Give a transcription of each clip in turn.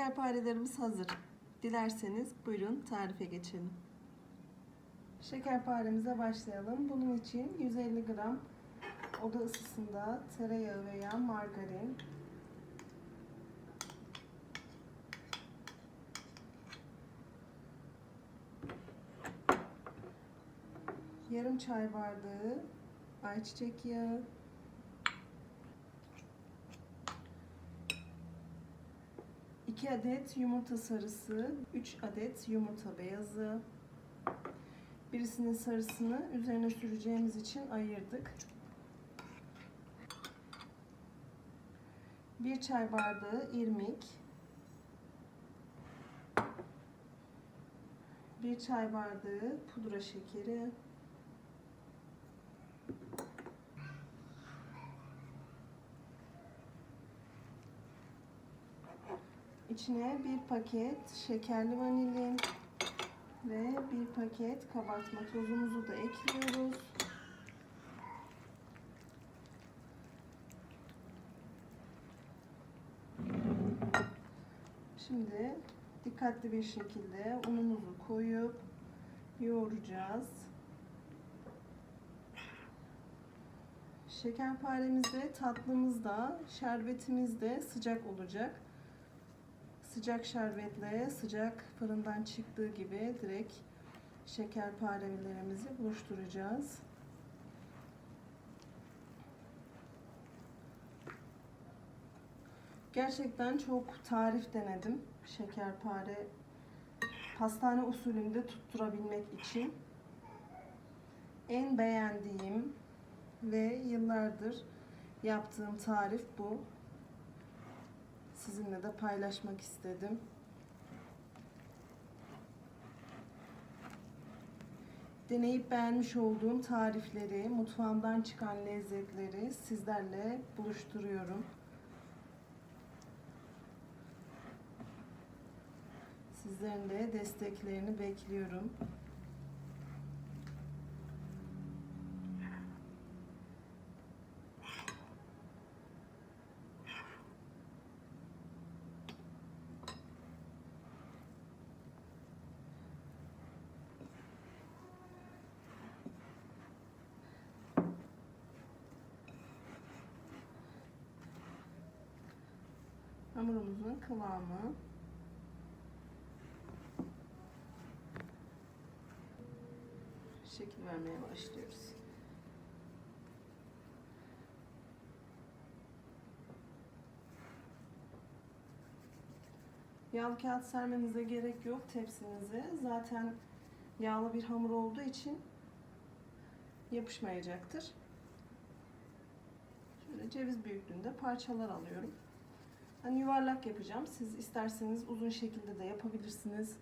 Şekerparelerimiz hazır. Dilerseniz buyurun tarife geçelim. Şekerparemize başlayalım. Bunun için 150 gram oda ısısında tereyağı veya margarin, yarım çay bardağı ayçiçek yağı, 2 adet yumurta sarısı, 3 adet yumurta beyazı. Birisinin sarısını üzerine süreceğimiz için ayırdık. 1 çay bardağı irmik. 1 çay bardağı pudra şekeri. İçine bir paket şekerli vanilin ve bir paket kabartma tozumuzu da ekliyoruz. Şimdi dikkatli bir şekilde unumuzu koyup yoğuracağız. Şekerparemiz de tatlımız da şerbetimiz de sıcak olacak sıcak şerbetle sıcak fırından çıktığı gibi direkt şekerparelerimizi buluşturacağız. Gerçekten çok tarif denedim şekerpare pastane usulünde tutturabilmek için. En beğendiğim ve yıllardır yaptığım tarif bu sizinle de paylaşmak istedim. Deneyip beğenmiş olduğum tarifleri, mutfağımdan çıkan lezzetleri sizlerle buluşturuyorum. Sizlerin de desteklerini bekliyorum. Hamurumuzun kıvamı şekil vermeye başlıyoruz. Yağlı kağıt sermenize gerek yok tepsinize. Zaten yağlı bir hamur olduğu için yapışmayacaktır. Şöyle ceviz büyüklüğünde parçalar alıyorum. Hani yuvarlak yapacağım. Siz isterseniz uzun şekilde de yapabilirsiniz.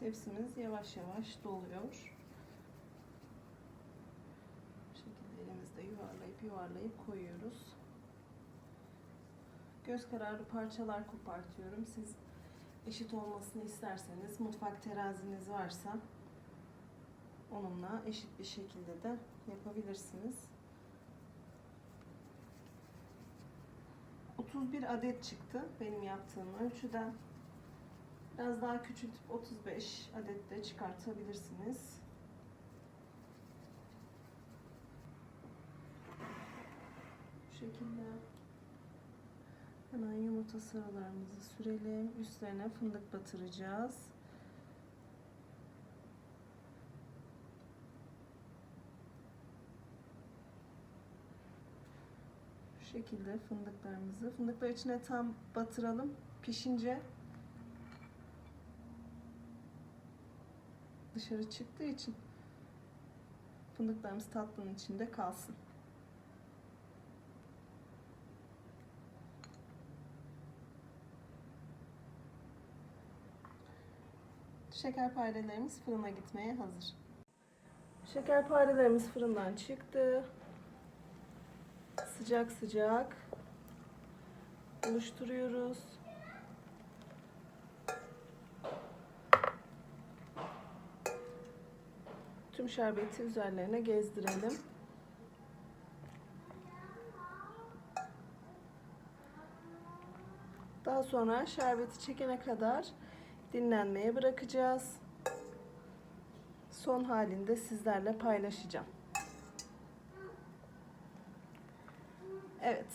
Tepsimiz yavaş yavaş doluyor. Bu şekilde elimizde yuvarlayıp yuvarlayıp koyuyoruz. Göz kararı parçalar kopartıyorum. Siz eşit olmasını isterseniz mutfak teraziniz varsa onunla eşit bir şekilde de yapabilirsiniz. 31 adet çıktı benim yaptığım ölçüden. Biraz daha küçültüp 35 adet de çıkartabilirsiniz. Şekilde hemen yumurta sarılarımızı sürelim. Üstlerine fındık batıracağız. Bu şekilde fındıklarımızı fındıklar içine tam batıralım. Pişince dışarı çıktığı için fındıklarımız tatlının içinde kalsın. Şekerparelerimiz fırına gitmeye hazır. Şekerparelerimiz fırından çıktı. sıcak sıcak oluşturuyoruz. Tüm şerbeti üzerlerine gezdirelim. Daha sonra şerbeti çekene kadar dinlenmeye bırakacağız. Son halinde sizlerle paylaşacağım. Evet,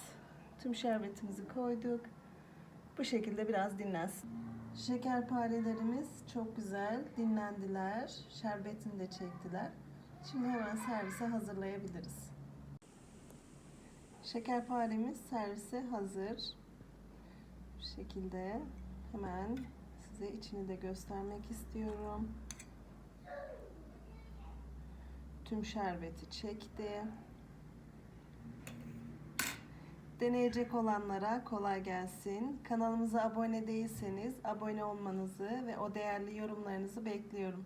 tüm şerbetimizi koyduk. Bu şekilde biraz dinlensin. Şekerparelerimiz çok güzel dinlendiler. Şerbetini de çektiler. Şimdi hemen servise hazırlayabiliriz. Şekerparemiz servise hazır. Bu şekilde hemen size içini de göstermek istiyorum. Tüm şerbeti çekti. Deneyecek olanlara kolay gelsin. Kanalımıza abone değilseniz abone olmanızı ve o değerli yorumlarınızı bekliyorum.